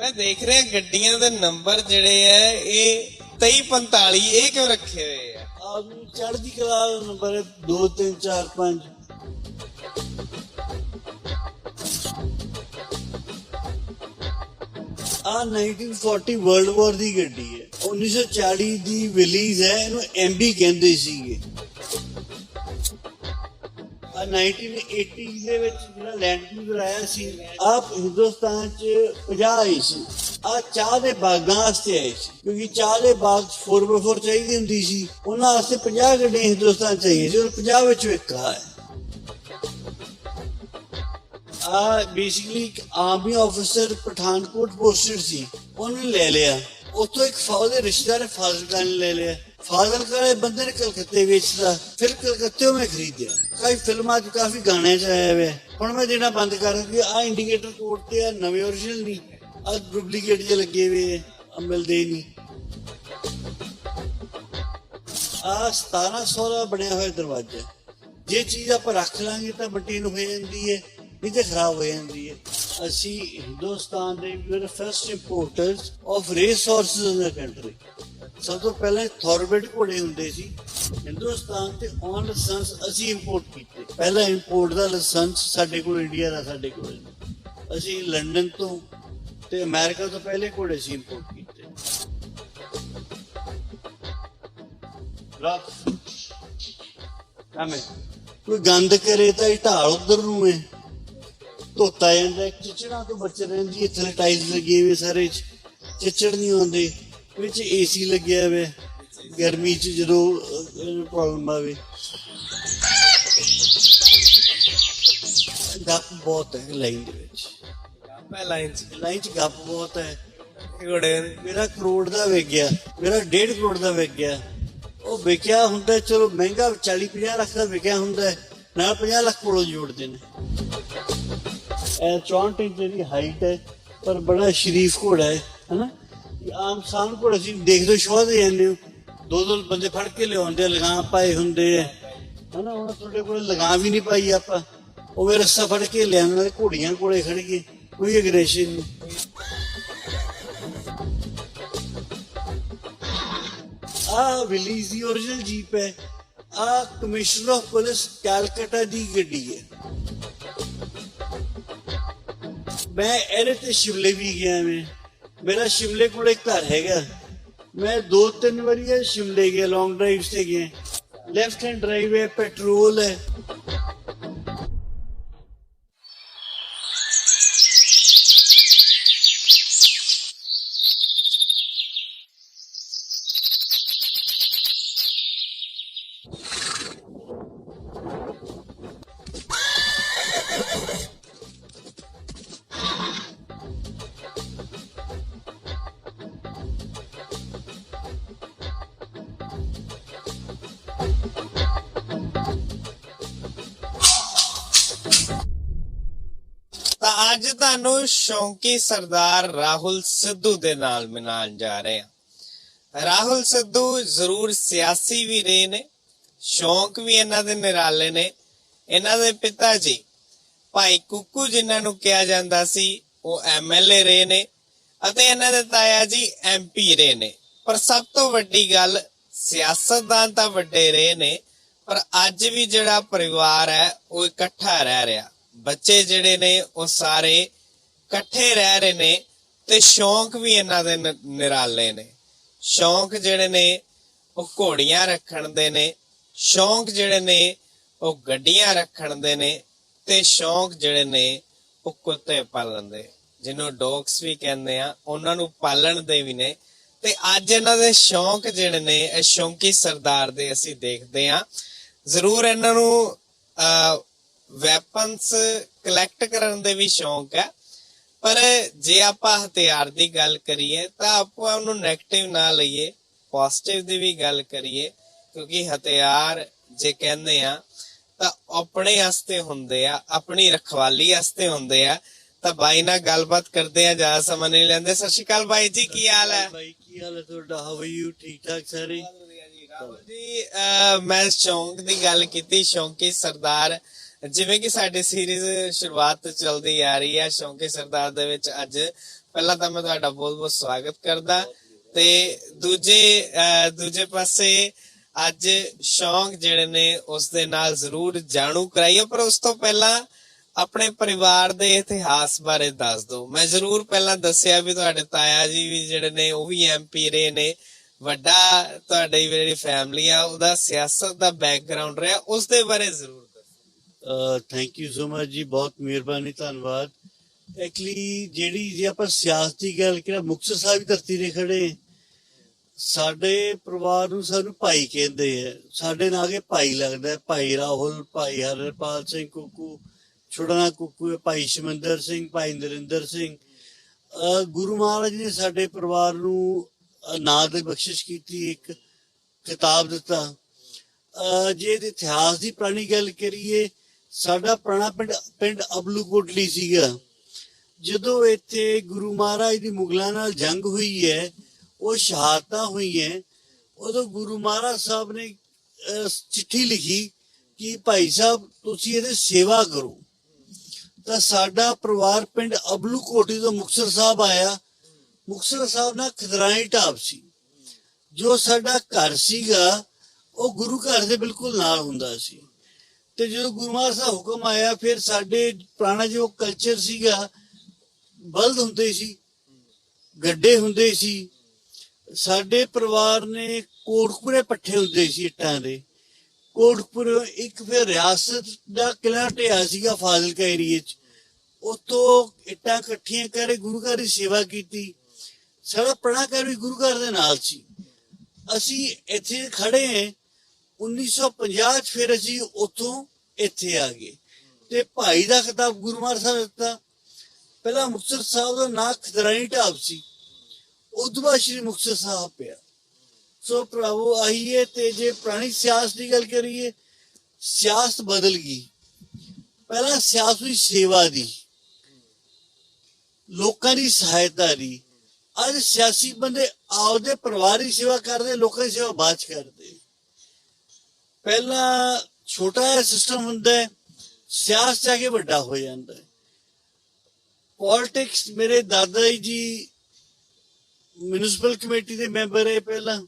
ਮੈਂ ਦੇਖ ਰਿਹਾ ਗੱਡੀਆਂ ਦੇ ਨੰਬਰ ਜਿਹੜੇ ਆ, ਇਹ 2345 ਇਹ ਕਿਉਂ ਰੱਖੇ ਹੋਏ ਆ? ਆਪ ਚੜ੍ਹਦੀ ਕਲਾ ਦਾ ਨੰਬਰ 2 3 4 5 ਆ 1940 ਵਰਲਡ ਵਾਰ ਦੀ ਗੱਡੀ ਹੈ। 1940 ਦੀ ਰਿਲੀਜ਼ ਹੈ, ਇਹਨੂੰ ਐਮਬੀ ਕਹਿੰਦੇ ਸੀਗੇ। 1980 ਦੇ ਵਿੱਚ ਜਿਹੜਾ ਲੈਂਡ ਕ੍ਰੂਜ਼ਰ ਆਇਆ ਸੀ, ਆਪ ਹਿੰਦੁਸਤਾਨ ਚ 50 ਆਈ ਸੀ। ਆ ਚਾਹ ਦੇ ਬਾਗਾਂ ਵਾਸਤੇ ਆਏ ਸੀ, ਕਿਉਂਕਿ ਚਾਹ ਦੇ ਬਾਗ 4x4 ਚਾਹੀਦੀ ਹੁੰਦੀ ਸੀ। ਉਹਨਾਂ ਵਾਸਤੇ 50 ਗੱਡੀਆਂ ਹਿੰਦੁਸਤਾਨ ਚਾਹੀਏ ਸੀ, ਔਰ 50 ਵਿੱਚ ਇੱਕ ਆ ਆ basically army officer Pathankot posted ਸੀ, ਉਹਨੇ ਲੈ ਲਿਆ। ਉੱਥੋਂ ਇੱਕ ਫੌਜ ਦੇ ਰਿਸ਼ਤੇਦਾਰ ਫਾਜ਼ਿਲਕਾ ਨੇ ਲੈ ਲਿਆ। ਫਾਜ਼ਿਲਕਾ ਦੇ ਬੰਦੇ ਨੇ ਕਲਕੱਤੇ ਵੇਚਦਾ ਫਿਰ ਕਲਕੱਤੇ ਮੈਂ ਖਰੀਦਿਆ। ਕਈ ਫਿਲਮਾਂ 'ਚ ਕਾਫੀ ਗਾਣੇ 'ਚ ਆਇਆ ਹੋਇਆ ਹੁਣ ਮੈਂ ਦੇਣਾ ਬੰਦ ਕਰ ਦਿੱਤੀ ਆ ਇੰਡੀਕੇਟਰ ਕੋਡ ਤੇ ਆ ਨਵੇਂ ਓਰੀਜਨਲ ਨਹੀਂ ਆ ਡੁਪਲੀਕੇਟ ਜੇ ਲੱਗੇ ਹੋਏ ਆ ਮਿਲਦੇ ਨਹੀਂ। ਆ 1700 ਦਾ ਬਣਿਆ ਹੋਇਆ ਦਰਵਾਜ਼ਾ। ਜੇ ਚੀਜ਼ ਆਪਾਂ ਰੱਖ ਲਾਂਗੇ ਤਾਂ ਬਟੀਨ ਹੋ ਜਾਂਦੀ ਹੈ, ਨਹੀਂ ਤੇ ਖਰਾਬ ਹੋ ਜਾਂਦੀ ਹੈ। ਅਸੀਂ ਹਿੰਦੁਸਤਾਨ ਦੇ ਵੀ first importers of race in the country ਸਭ ਤੋਂ ਪਹਿਲਾਂ ਥੋਰਬੇਟ ਘੋੜੇ ਹੁੰਦੇ ਸੀ। ਹਿੰਦੁਸਤਾਨ ਤੇ ਔਨ ਲਾਇਸੈਂਸ ਅਸੀਂ ਇੰਪੋਰਟ ਕੀਤੇ। ਪਹਿਲਾ ਇੰਪੋਰਟ ਦਾ ਲਾਇਸੈਂਸ ਸਾਡੇ ਕੋਲ ਇੰਡੀਆ ਦਾ ਸਾਡੇ ਕੋਲ ਅਸੀਂ ਲੰਡਨ ਤੋਂ ਤੇ ਅਮਰੀਕਾ ਤੋਂ ਪਹਿਲੇ ਘੋੜੇ ਸੀ ਇੰਪੋਰਟ ਕੀਤੇ। ਰੱਖ ਕਮੇ ਕੋਈ ਗੰਦ ਕਰੇ ਤਾਂ ਇਹ ਢਾਲ ਉਧਰ ਨੂੰ ਹੈ ਧੋਤਾ ਜਾਂਦਾ ਹੈ, ਤੋਂ ਬਚ ਰਹਿੰਦੀ ਹੈ ਥੱਲੇ ਟਾਈਲਸ ਲੱਗੇ ਹੋਏ ਸਾਰੇ ਚਿਚੜ ਨਹੀਂ ਆਉਂਦੇ। ਵਿੱਚ ਏਸੀ ਲੱਗਿਆ ਹੈ। ਗਰਮੀ ਚ ਜਦੋਂ ਪ੍ਰੋਬਲਮ ਆਵੇ। ਗੱਪ ਬਹੁਤ ਹੈ ਲਾਈਨ ਦੇ ਵਿੱਚ। ਮੈਂ ਲਾਈਨ ਚ? ਲਾਈਨ ਚ ਗੱਪ ਬਹੁਤ ਹੈ। ਘੋੜੇ ਮੇਰਾ ਕਰੋੜ ਦਾ ਵਿਕ ਗਿਆ। ਮੇਰਾ 1.5 ਕਰੋੜ ਦਾ ਵਿਕ ਗਿਆ। ਉਹ ਵਿਕਿਆ ਹੁੰਦਾ ਚਲੋ ਮਹਿੰਗਾ 40 50 ਲੱਖ ਦਾ ਵਿਕਿਆ ਹੁੰਦਾ ਨਾਲ 50 ਲੱਖ ਕੋਲੋਂ ਜੋੜਦੇ ਨੇ। ਇਹ 64 ਇੰਚ ਦੀ ਹਾਈਟ ਹੈ ਪਰ ਬੜਾ ਸ਼ਰੀਫ ਘੋੜਾ ਹੈ ਹਨਾ? ਆਮ ਸਾਹਮਣੇ ਘੋੜਾ ਸੀ ਦੇਖਦੇ ਸ਼ੋਅ ਦੇ ਜਾਂਦੇ ਹੋ। ਦੋ ਦੋ ਬੰਦੇ ਫੜ ਕੇ ਲਿਆਉਂਦੇ ਲਗਾਮ ਪਾਏ ਹੁੰਦੇ ਆ। ਹਨਾ, ਹੁਣ ਤੁਹਾਡੇ ਕੋਲ ਲਗਾਮ ਵੀ ਨਹੀਂ ਪਾਈ ਆਪਾਂ। ਉਹ ਵੀ ਰੱਸਾ ਫੜ ਕੇ ਲਿਆਉਣ ਵਾਲੇ ਘੋੜੀਆਂ ਕੋਲੇ ਖੜ ਗਏ ਕੋਈ ਅਗਰੈਸ਼ਨ ਨਹੀਂ। ਆ ਰਿਲੀਜ਼ ਦੀ origignal ਜੀਪ ਹੈ। ਆ ਕਮਿਸ਼ਨਰ ਆਫ ਪੁਲਿਸ ਕੈਲਕਟਾ ਦੀ ਗੱਡੀ ਹੈ। ਮੈਂ ਇਹਦੇ ਤੇ ਸ਼ਿਮਲੇ ਵੀ ਗਿਆ ਮੈਂ। ਮੇਰਾ ਸ਼ਿਮਲੇ ਕੋਲ ਇੱਕ ਘਰ ਹੈਗਾ। ਮੈਂ ਦੋ ਤਿੰਨ ਵਾਰੀ ਇਹ ਸ਼ਿਮਲੇ ਗਿਆ ਲੌਂਗ ਡਰਾਈਵ ਤੇ ਗਿਆ ਲੈਫਟ ਹੈਂਡ ਡਰਾਈਵ ਹੈ ਪੈਟਰੋਲ ਹੈ। ਤੁਹਾਨੂੰ ਸ਼ੌਂਕੀ ਸਰਦਾਰ ਰਾਹੁਲ ਸਿੱਧੂ ਦੇ ਨਾਲ ਮਿਲਾਨ ਜਾ ਰਹੇ ਹਾਂ। ਰਾਹੁਲ ਸਿੱਧੂ ਜ਼ਰੂਰ ਸਿਆਸੀ ਵੀ ਰਹੇ ਨੇ, ਸ਼ੌਂਕ ਵੀ ਇਹਨਾਂ ਦੇ ਨਿਰਾਲੇ ਨੇ। ਇਹਨਾਂ ਦੇ ਪਿਤਾ ਜੀ, ਭਾਈ ਕੁੱਕੂ ਜਿਨ੍ਹਾਂ ਨੂੰ ਕਿਹਾ ਜਾਂਦਾ ਸੀ, ਉਹ ਐਮਐਲਏ ਰਹੇ ਨੇ ਅਤੇ ਇਹਨਾਂ ਦੇ ਤਾਇਆ ਜੀ ਐਮਪੀ ਰਹੇ ਨੇ। ਪਰ ਸਭ ਤੋਂ ਵੱਡੀ ਗੱਲ, ਸਿਆਸਤਦਾਨ ਤਾਂ ਵੱਡੇ ਰਹੇ ਨੇ, ਪਰ ਅੱਜ ਵੀ ਜਿਹੜਾ ਪਰਿਵਾਰ ਹੈ, ਉਹ ਇਕੱਠਾ ਰਹਿ ਰਿਹਾ। ਬੱਚੇ ਜਿਹੜੇ ਨੇ ਉਹ ਸਾਰੇ ਇਕੱਠੇ ਰਹਿ ਰਹੇ ਨੇ ਤੇ ਸ਼ੌਂਕ ਵੀ ਇਹਨਾਂ ਦੇ ਨ- ਨਿਰਾਲੇ ਨੇ। ਸ਼ੌਂਕ ਜਿਹੜੇ ਨੇ ਉਹ ਘੋੜੀਆਂ ਰੱਖਣ ਦੇ ਨੇ, ਸ਼ੌਂਕ ਜਿਹੜੇ ਨੇ ਉਹ ਗੱਡੀਆਂ ਰੱਖਣ ਦੇ ਨੇ ਤੇ ਸ਼ੌਂਕ ਜਿਹੜੇ ਨੇ ਉਹ ਕੁੱਤੇ ਪਾਲਣ ਦੇ। ਜਿਹਨੂੰ ਡੌਗਸ ਵੀ ਕਹਿੰਦੇ ਆ, ਉਹਨਾਂ ਨੂੰ ਪਾਲਣ ਦੇ ਵੀ ਨੇ। ਤੇ ਅੱਜ ਇਹਨਾਂ ਦੇ ਸ਼ੌਂਕ ਜਿਹੜੇ ਨੇ, ਇਹ ਸ਼ੌਂਕੀ ਸਰਦਾਰ ਦੇ ਅਸੀਂ ਦੇਖਦੇ ਆ। ਜ਼ਰੂਰ ਇਹਨਾਂ ਨੂੰ ਵੈਪਨਸ ਕਲੈਕਟ ਕਰਨ ਦੇ ਵੀ ਸ਼ੌਂਕ ਹੈ। ਪਰ ਜੇ ਆਪਾਂ ਹਥਿਆਰ ਦੀ ਗੱਲ ਕਰੀਏ ਤਾਂ ਆਪਾਂ ਉਹਨੂੰ 네ਗੇਟਿਵ ਨਾ ਲਈਏ ਪੋਜ਼ਿਟਿਵ ਦੀ ਵੀ ਗੱਲ ਕਰੀਏ ਕਿਉਂਕਿ ਹਥਿਆਰ ਜੇ ਕਹਿੰਦੇ ਆ ਤਾਂ ਆਪਣੇ ਵਾਸਤੇ ਹੁੰਦੇ ਆ ਆਪਣੀ ਰਖਵਾਲੀ ਵਾਸਤੇ ਹੁੰਦੇ ਆ। ਤਾਂ ਬਾਈ ਨਾਲ ਗੱਲਬਾਤ ਕਰਦੇ ਆ ਜ਼ਿਆਦਾ ਸਮਾਂ ਨਹੀਂ ਲੈਂਦੇ। ਸਤਿ ਸ਼੍ਰੀ ਅਕਾਲ ਬਾਈ ਜੀ ਕੀ ਹਾਲ ਹੈ? ਭਾਈ ਕੀ ਹਾਲ ਹੈ ਤੁਹਾਡਾ? ਹਾਊ ਆਰ ਯੂ ਠੀਕ ਠਾਕ ਸਾਰੇ? ਜੀ ਮੈਂ ਸ਼ੌਂਕ ਦੀ ਗੱਲ ਕੀਤੀ ਸ਼ੌਂਕੀ ਸਰਦਾਰ ਜਿਵੇਂ ਕਿ ਸਾਡੀ ਸੀਰੀਜ਼ ਸ਼ੁਰੂਆਤ ਤੋਂ ਚੱਲਦੀ ਆ ਰਹੀ ਹੈ ਸ਼ੌਂਕੀ ਸਰਦਾਰ ਦੇ ਵਿੱਚ ਅੱਜ। ਪਹਿਲਾਂ ਤਾਂ ਮੈਂ ਤੁਹਾਡਾ ਬਹੁਤ ਬਹੁਤ ਸਵਾਗਤ ਕਰਦਾ। ਤੇ ਦੂਜੇ ਅਹ, ਦੂਜੇ ਪਾਸੇ ਅੱਜ ਸ਼ੌਂਕ ਜਿਹੜੇ ਨੇ ਉਸ ਦੇ ਨਾਲ ਜ਼ਰੂਰ ਜਾਣੂ ਕਰਾਈਏ ਪਰ ਉਸ ਤੋਂ ਪਹਿਲਾਂ ਆਪਣੇ ਪਰਿਵਾਰ ਦੇ ਇਤਿਹਾਸ ਬਾਰੇ ਦੱਸ ਦਿਓ। ਮੈਂ ਜ਼ਰੂਰ ਪਹਿਲਾਂ ਦੱਸਿਆ ਵੀ ਤੁਹਾਡੇ ਤਾਇਆ ਜੀ ਵੀ ਜਿਹੜੇ ਨੇ ਉਹ ਵੀ ਐਮਪੀ ਰਹੇ ਨੇ। ਵੱਡਾ ਤੁਹਾਡੀ ਜਿਹੜੀ ਫੈਮਿਲੀ ਆ ਉਹਦਾ ਸਿਆਸਤ ਦਾ ਬੈਕਗ੍ਰਾਉਂਡ ਰਿਹਾ। ਉਸ ਦੇ ਬਾਰੇ ਜ਼ਰੂਰ ਥੈਂਕ ਯੂ ਸੋ ਮਚ ਜੀ, ਬਹੁਤ ਮਿਹਰਬਾਨੀ, ਧੰਨਵਾਦ। ਐਕਚੁਅਲੀ ਜਿਹੜੀ ਜੇ ਆਪਾਂ ਸਿਆਸਤ ਦੀ ਗੱਲ ਕਰਾਂ ਮੁਕਤਸਰ ਸਾਹਿਬ ਦੀ ਧਰਤੀ ਤੇ ਖੜੇ ਸਾਡੇ ਪਰਿਵਾਰ ਨੂੰ ਸਾਨੂੰ ਭਾਈ ਕਹਿੰਦੇ ਆ। ਸਾਡੇ ਨਾਲ ਕੇ ਭਾਈ ਲੱਗਦਾ ਭਾਈ ਰਾਹੁਲ, ਭਾਈ ਹਰਪਾਲ ਸਿੰਘ ਕੁੱਕੂ, ਛੋਟਾ ਕੁੱਕੂ ਭਾਈ ਸ਼ਮੰਦਰ ਸਿੰਘ, ਭਾਈ ਨਰਿੰਦਰ ਸਿੰਘ। ਗੁਰੂ ਮਹਾਰਾਜ ਨੇ ਸਾਡੇ ਪਰਿਵਾਰ ਨੂੰ ਅਹ ਨਾਂ ਦੀ ਬਖਸ਼ਿਸ਼ ਕੀਤੀ, ਇੱਕ ਕਿਤਾਬ ਦਿੱਤਾ। ਜੇ ਇਤਿਹਾਸ ਦੀ ਪੁਰਾਣੀ ਗੱਲ ਕਰੀਏ ਸਾਡਾ ਪੁਰਾਣਾ ਪਿੰਡ ਪਿੰਡ ਅਬਲੂ ਕੋਟਲੀ ਸੀਗਾ। ਜਦੋਂ ਇੱਥੇ ਗੁਰੂ ਮਹਾਰਾਜ ਦੀ ਮੁਗਲਾਂ ਨਾਲ ਜੰਗ ਹੋਈ ਹੈ, ਉਹ ਸ਼ਹਾਦਤਾਂ ਹੋਈਆਂ, ਉਦੋਂ ਗੁਰੂ ਮਹਾਰਾਜ ਸਾਹਿਬ ਨੇ ਚਿੱਠੀ ਲਿਖੀ ਕਿ ਭਾਈ ਸਾਹਿਬ, ਤੁਸੀਂ ਇਹਦੇ ਸੇਵਾ ਕਰੋ। ਤਾਂ ਸਾਡਾ ਪਰਿਵਾਰ ਪਿੰਡ ਅਬਲੂ ਕੋਟੀ ਤੋਂ ਮੁਕਤਸਰ ਸਾਹਿਬ ਆਇਆ। ਮੁਕਤਸਰ ਸਾਹਿਬ ਨਾਲ ਖਦਰਾਈ ਢਾਬ ਸੀ। ਜੋ ਸਾਡਾ ਘਰ ਸੀਗਾ, ਉਹ ਗੁਰੂ ਘਰ ਦੇ ਬਿਲਕੁਲ ਨਾਲ ਹੁੰਦਾ ਸੀ। ਤੇ ਜਦੋਂ ਗੁਰੂ ਮਹਾਰਾਜ ਦਾ ਹੁਕਮ ਆਇਆ, ਫਿਰ ਸਾਡੇ ਪੁਰਾਣਾ ਜੋ ਕਲਚਰ ਸੀਗਾ, ਬਲਦ ਹੁੰਦੇ ਸੀ, ਗੱਡੇ ਹੁੰਦੇ ਸੀ, ਸਾਡੇ ਪਰਿਵਾਰ ਨੇ ਕੋਟਕਪੁਰੇ ਪੱਠੇ ਹੁੰਦੇ ਸੀ ਇੱਟਾਂ ਦੇ। ਕੋਟਕਪੁਰੇ ਇੱਕ ਫਿਰ ਰਿਆਸਤ ਦਾ ਕਿਲਾ ਢਿਆ ਸੀਗਾ ਫਾਜ਼ਿਲਕਾ ਏਰੀਏ 'ਚ। ਉਤੋਂ ਇੱਟਾਂ ਇਕੱਠੀਆਂ ਕਰੇ ਗੁਰੂ ਘਰ ਦੀ ਸੇਵਾ ਕੀਤੀ। ਸਾਡਾ ਪੜਾ ਘਰ ਵੀ ਗੁਰੂ ਘਰ ਦੇ ਨਾਲ ਸੀ। ਅਸੀਂ ਇੱਥੇ ਖੜੇ ਹਾਂ 1950 ਚ ਫਿਰ ਅਸੀਂ ਉੱਥੋਂ ਇੱਥੇ ਆ ਗਏ। ਤੇ ਭਾਈ ਦਾ ਖਿਤਾਬ ਗੁਰੂ ਮਹਾਰਾਜ ਸਾਹਿਬ ਦਿੱਤਾ। ਪਹਿਲਾਂ ਮੁਕਤਸਰ ਸਾਹਿਬ ਦਾ ਨਾਂ ਖਦਰਾਈ ਢਾਬ ਸੀ। ਉਦੋਂ ਬਾਅਦ ਸ਼੍ਰੀ ਮੁਕਤਸਰ ਸਾਹਿਬ ਪਿਆ। ਸੋ ਪ੍ਰਭੂ ਆਈਏ ਤੇ ਜੇ ਪੁਰਾਣੀ ਸਿਆਸਤ ਦੀ ਗੱਲ ਕਰੀਏ, ਸਿਆਸਤ ਬਦਲ ਗਈ। ਪਹਿਲਾਂ ਸਿਆਸਤ ਦੀ ਸੇਵਾ ਦੀ, ਲੋਕਾਂ ਦੀ ਸਹਾਇਤਾ ਦੀ। ਅੱਜ ਸਿਆਸੀ ਬੰਦੇ ਆਪਦੇ ਪਰਿਵਾਰ ਦੀ ਸੇਵਾ ਕਰਦੇ, ਲੋਕਾਂ ਦੀ ਸੇਵਾ ਬਾਅਦ ਚ ਕਰਦੇ। ਪਹਿਲਾਂ ਛੋਟਾ ਜਿਹਾ ਸਿਸਟਮ ਹੁੰਦਾ ਹੈ ਸਿਆਸਤ ਜਾ ਕੇ ਵੱਡਾ ਹੋ ਜਾਂਦਾ ਹੈ। ਪੋਲਿਟਿਕਸ ਮੇਰੇ ਦਾਦਾ ਜੀ ਮਿਊਨਿਸਪਲ ਕਮੇਟੀ ਦੇ ਮੈਂਬਰ ਹੈ ਪਹਿਲਾਂ।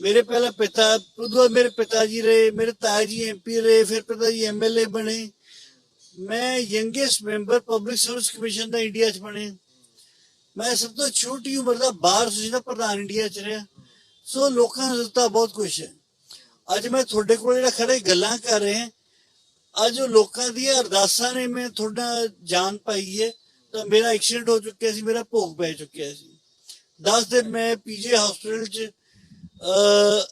ਮੇਰੇ ਪਹਿਲਾ ਪਿਤਾ, ਉਦੋਂ ਮੇਰੇ ਪਿਤਾ ਜੀ ਰਹੇ, ਮੇਰੇ ਤਾਇਆ ਜੀ ਐਮਪੀ ਰਹੇ, ਫਿਰ ਪਿਤਾ ਜੀ ਐਮਐਲਏ ਬਣੇ। ਮੈਂ youngest member public service commission ਦਾ ਇੰਡੀਆ 'ਚ ਬਣੇ। ਮੈਂ ਸਭ ਤੋਂ ਛੋਟੀ ਉਮਰ ਦਾ ਬਾਹਰ ਸੁਜੀ ਪ੍ਰਧਾਨ ਇੰਡੀਆ 'ਚ ਰਿਹਾ। ਸੋ ਲੋਕਾਂ ਨੂੰ ਦਿੱਤਾ ਬਹੁਤ ਕੁਝ ਹੈ। ਅੱਜ ਮੈਂ ਤੁਹਾਡੇ ਕੋਲ ਜਿਹੜਾ ਖੜੇ ਗੱਲਾਂ ਕਰ ਰਹੇ ਹਾਂ ਅੱਜ ਉਹ ਲੋਕਾਂ ਦੀਆਂ ਅਰਦਾਸਾਂ ਨੇ ਮੈਂ ਤੁਹਾਡਾ ਜਾਨ ਪਾਈ ਹੈ ਤਾਂ ਮੇਰਾ ਐਕਸੀਡੈਂਟ ਹੋ ਚੁੱਕਿਆ ਸੀ ਮੇਰਾ ਭੋਗ ਪੈ ਚੁੱਕਿਆ ਸੀ। 10 ਦਿਨ ਮੈਂ ਪੀਜੀ ਹਸਪੀਟਲ 'ਚ ਅਹ,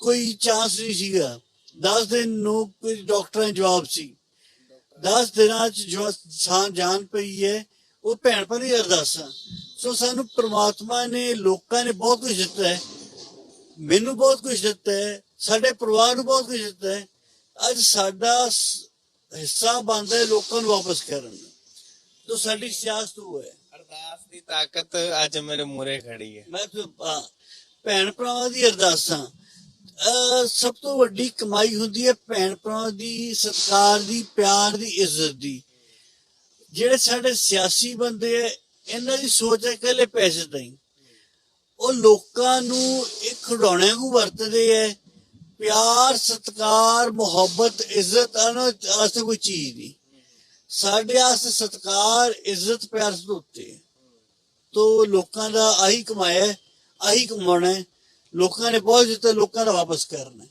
ਕੋਈ ਚਾਂਸ ਨਹੀਂ ਸੀਗਾ। 10 ਦਿਨ ਨੂੰ ਕੋਈ ਡਾਕਟਰਾਂ ਦਾ ਜਵਾਬ ਸੀ। 10 ਦਿਨਾਂ 'ਚ ਜੋ ਸਾਂ ਜਾਨ ਪਈ ਹੈ ਉਹ ਭੈਣ ਭਰੀ ਅਰਦਾਸਾਂ। ਸੋ ਸਾਨੂੰ ਪ੍ਰਮਾਤਮਾ ਨੇ ਲੋਕਾਂ ਨੇ ਬਹੁਤ ਕੁਝ ਦਿੱਤਾ ਹੈ। ਮੈਨੂੰ ਬਹੁਤ ਕੁਝ ਦਿੱਤਾ ਹੈ। ਸਾਡੇ ਪਰਿਵਾਰ ਨੂੰ ਬਹੁਤ ਕੁਝ ਦਿੱਤਾ ਹੈ। ਅੱਜ ਸਾਡਾ ਹਿੱਸਾ ਬਣਦਾ ਹੈ ਲੋਕਾਂ ਨੂੰ ਵਾਪਸ ਕਰਨ ਦਾ। ਤੋ ਸਾਡੀ ਸਿਆਸਤ ਉਹ ਹੈ। ਅਰਦਾਸ ਦੀ ਤਾਕਤ ਅੱਜ ਮੇਰੇ ਮੂਰੇ ਖੜੀ ਹੈ। ਮੈਂ ਅਹ, ਭੈਣ ਭਰਾਵਾਂ ਦੀ ਅਰਦਾਸਾਂ ਸਭ ਤੋਂ ਵੱਡੀ ਕਮਾਈ ਹੁੰਦੀ ਹੈ ਭੈਣ ਭਰਾਵਾਂ ਦੀ ਸਤਿਕਾਰ ਦੀ ਪਿਆਰ ਦੀ ਇੱਜ਼ਤ ਦੀ। ਜਿਹੜੇ ਸਾਡੇ ਸਿਆਸੀ ਬੰਦੇ ਹੈ ਇਹਨਾਂ ਦੀ ਸੋਚ ਹੈ ਕਿ ਲੈ ਪੈਸੇ ਨਹੀਂ ਉਹ ਲੋਕਾਂ ਨੂੰ ਇੱਕ ਖਿਡੌਣਿਆਂ ਨੂੰ ਵਰਤਦੇ ਹੈ। ਪਿਆਰ, ਸਤਿਕਾਰ, ਮੁਹੱਬਤ, ਇੱਜ਼ਤ ਹਨ ਵਾਸਤੇ ਕੋਈ ਚੀਜ਼ ਨਹੀਂ। ਸਾਡੇ ਵਾਸਤੇ ਸਤਿਕਾਰ, ਇੱਜ਼ਤ, ਪਿਆਰ ਤੋਂ ਤੋ ਲੋਕਾਂ ਦਾ ਆਹੀ ਕਮਾਇਆ ਆਹੀ ਕਮਾਉਣਾ ਲੋਕਾਂ ਨੇ ਬਹੁਤ ਦਿੱਤਾ, ਲੋਕਾਂ ਦਾ ਵਾਪਸ ਕਰਨਾ